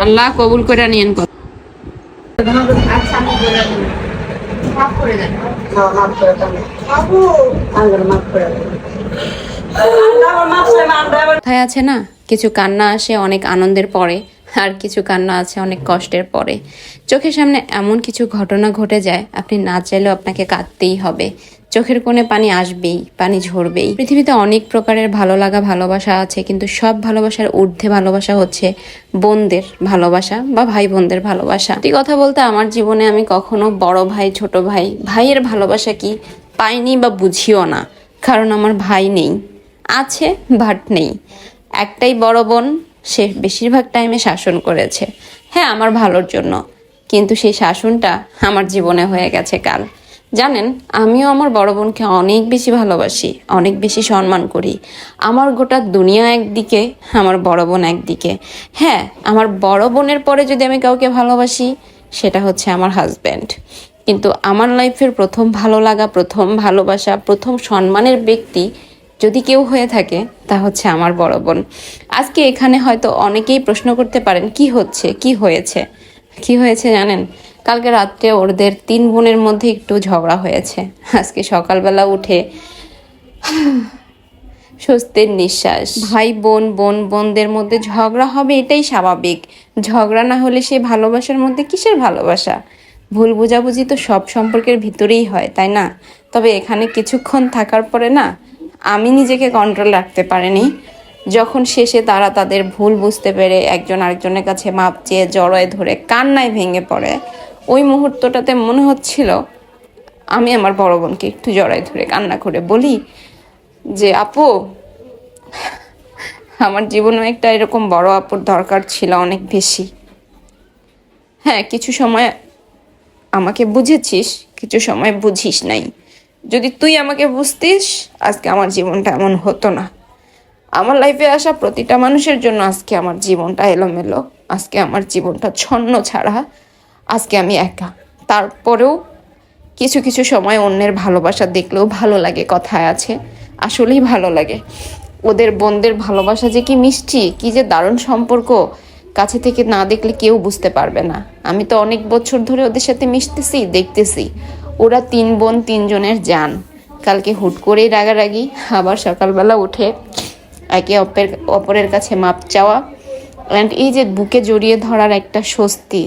আল্লাহ কবুল করে নিয়েন আচ্ছা কথায় আছে না? কিছু কান্না আসে অনেক আনন্দের পরে আর কিছু কান্না আছে অনেক কষ্টের পরে। চোখের সামনে এমন কিছু ঘটনা ঘটে যায় আপনি না চাইলেও আপনাকে কাঁদতেই হবে। চোখের কোণে পানি আসবেই, পানি ঝরবেই। পৃথিবীতে অনেক প্রকারের ভালো লাগা ভালোবাসা আছে, কিন্তু সব ভালোবাসার ঊর্ধ্বে ভালোবাসা হচ্ছে বোনদের ভালোবাসা বা ভাই বোনদের ভালোবাসা। এই কথা বলতে আমার জীবনে আমি কখনো বড় ভাই, ছোট ভাই, ভাইয়ের ভালোবাসা কি পাইনি বা বুঝিও না, কারণ আমার ভাই নেই, আছে ভাট নেই। একটাই বড় বোন, সে বেশিরভাগ টাইমে শাসন করেছে। হ্যাঁ আমার ভালোর জন্য, কিন্তু সেই শাসনটা আমার জীবনে হয়ে গেছে কাল। জানেন, আমিও আমার বড় বোনকে অনেক বেশি ভালোবাসি, অনেক বেশি সম্মান করি। আমার গোটা দুনিয়া একদিকে, আমার বড় বোন একদিকে। হ্যাঁ আমার বড় বোনের পরে যদি আমি কাউকে ভালোবাসি, সেটা হচ্ছে আমার হাজব্যান্ড কিন্তু আমার লাইফের প্রথম ভালো লাগা, প্রথম ভালোবাসা, প্রথম সম্মানের ব্যক্তি যদি কেউ হয়ে থাকে, তা হচ্ছে আমার বড় বোন। আজকে এখানে হয়তো অনেকেই প্রশ্ন করতে পারেন, কি হচ্ছে? কি হয়েছে? কি হয়েছে জানেন? কালকে রাত্রে ওদের তিন বোনের মধ্যে একটু ঝগড়া হয়েছে। আজকে সকালবেলা উঠে স্বস্তির নিঃশ্বাস। ভাই, বোন বোন, বোনদের মধ্যে ঝগড়া হবে, এটাই স্বাভাবিক। ঝগড়া না হলে সে ভালোবাসার মধ্যে কিসের ভালোবাসা? ভুল বোঝাবুঝি তো সব সম্পর্কের ভিতরেই হয়, তাই না? তবে এখানে কিছুক্ষণ থাকার পরে না, আমি নিজেকে কন্ট্রোল রাখতে পারিনি। যখন শেষে তারা তাদের ভুল বুঝতে পেরে একজন আরেকজনের কাছে মাপ চেয়ে জড়ায় ধরে কান্নায় ভেঙে পড়ে। ওই মুহূর্তটাতে মনে হচ্ছিল, আমি আমার বড় বোনকে একটু জড়ায় ধরে কান্না করে বলি যে, আপু, আমার জীবনে একটা এরকম বড় আপুর দরকার ছিল অনেক বেশি। হ্যাঁ কিছু সময় আমাকে বুঝেছিস, কিছু সময় বুঝিস নাই। যদি তুই আমাকে বুঝতিস, আজকে আমার জীবনটা এমন হতো না। আমার লাইফে আসা প্রতিটা মানুষের জন্য আজকে আমার জীবনটা এলোমেলো, আজকে আমার জীবনটা ছন্ন ছাড়া আজকে আমি একা। তারপরেও কিছু কিছু সময় অন্যের ভালোবাসা দেখলেও ভালো লাগে, কথায় আছে, আসলেই ভালো লাগে। ওদের বোনদের ভালোবাসা যে কি মিষ্টি, কি যে দারুণ সম্পর্ক, কাছে থেকে না দেখলে কেউ বুঝতে পারবে না। আমি তো অনেক বছর ধরে ওদের সাথে মিশতেছি, দেখতেছি। ওরা তিন বোন, তিনজনের যান কালকে হুট করেই রাগারাগি, আবার সকালবেলা উঠে একে অপরের অপরের কাছে মাপ চাওয়া। অ্যান্ড এই যে বুকে জড়িয়ে ধরার একটা স্বস্তি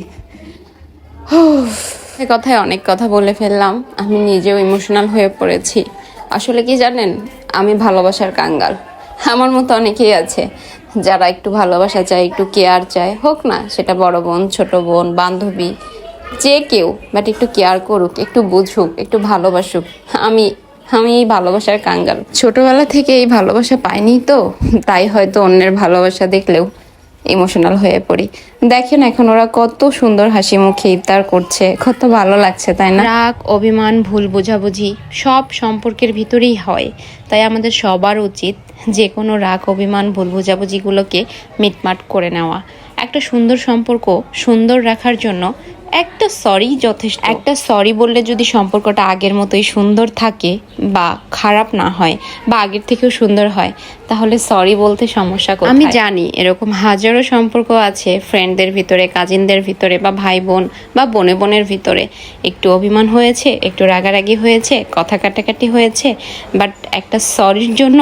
কথায় অনেক কথা বলে ফেললাম। আমি নিজেও ইমোশনাল হয়ে পড়েছি। আসলে কি জানেন? আমি ভালোবাসার কাঙ্গাল। আমার মতো অনেকেই আছে। যারা একটু ভালোবাসা চায়, একটু কেয়ার চায়। হোক না, সেটা বড় বোন, ছোট বোন, বান্ধবী, যে কেউ। বাট একটু কেয়ার করুক, একটু বুঝুক, একটু ভালোবাসুক। আমি আমি এই ভালোবাসার কাঙ্গাল। ছোটবেলা থেকে এই ভালোবাসা পাইনি তো। তাই হয়তো অন্যের ভালোবাসা দেখলেও ইমোশনাল হয়ে পড়ি। দেখেন এখন ওরা কত সুন্দর হাসি মুখে ইফতার করছে, কত ভালো লাগছে, তাই না? রাগ, অভিমান, ভুল বোঝাবুঝি সব সম্পর্কের ভিতরেই হয়। তাই আমাদের সবার উচিত যে কোনো রাগ, অভিমান, ভুল বোঝাবুঝিগুলোকে মিটমাট করে নেওয়া। একটা সুন্দর সম্পর্ক সুন্দর রাখার জন্য একটা সরি যথেষ্ট। একটা সরি বললে যদি সম্পর্কটা আগের মতোই সুন্দর থাকে বা খারাপ না হয় বা আগের থেকেও সুন্দর হয় তাহলে সরি বলতে সমস্যা কোথায়? আমি জানি এরকম হাজারো সম্পর্ক আছে ফ্রেন্ডদের ভিতরে কাজিনদের ভিতরে বা ভাই বোন বা বোনে বোনের ভিতরে। একটু অভিমান হয়েছে একটু রাগারাগি হয়েছে কথা কাটাকাটি হয়েছে বাট একটা সরির জন্য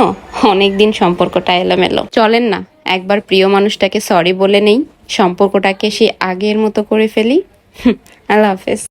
অনেক দিন সম্পর্কটা এলোমেলো। চলেন না একবার প্রিয় মানুষটাকে সরি বলে নেই সম্পর্কটাকে সে আগের মতো করে ফেলি। আল্লাহ হাফেজ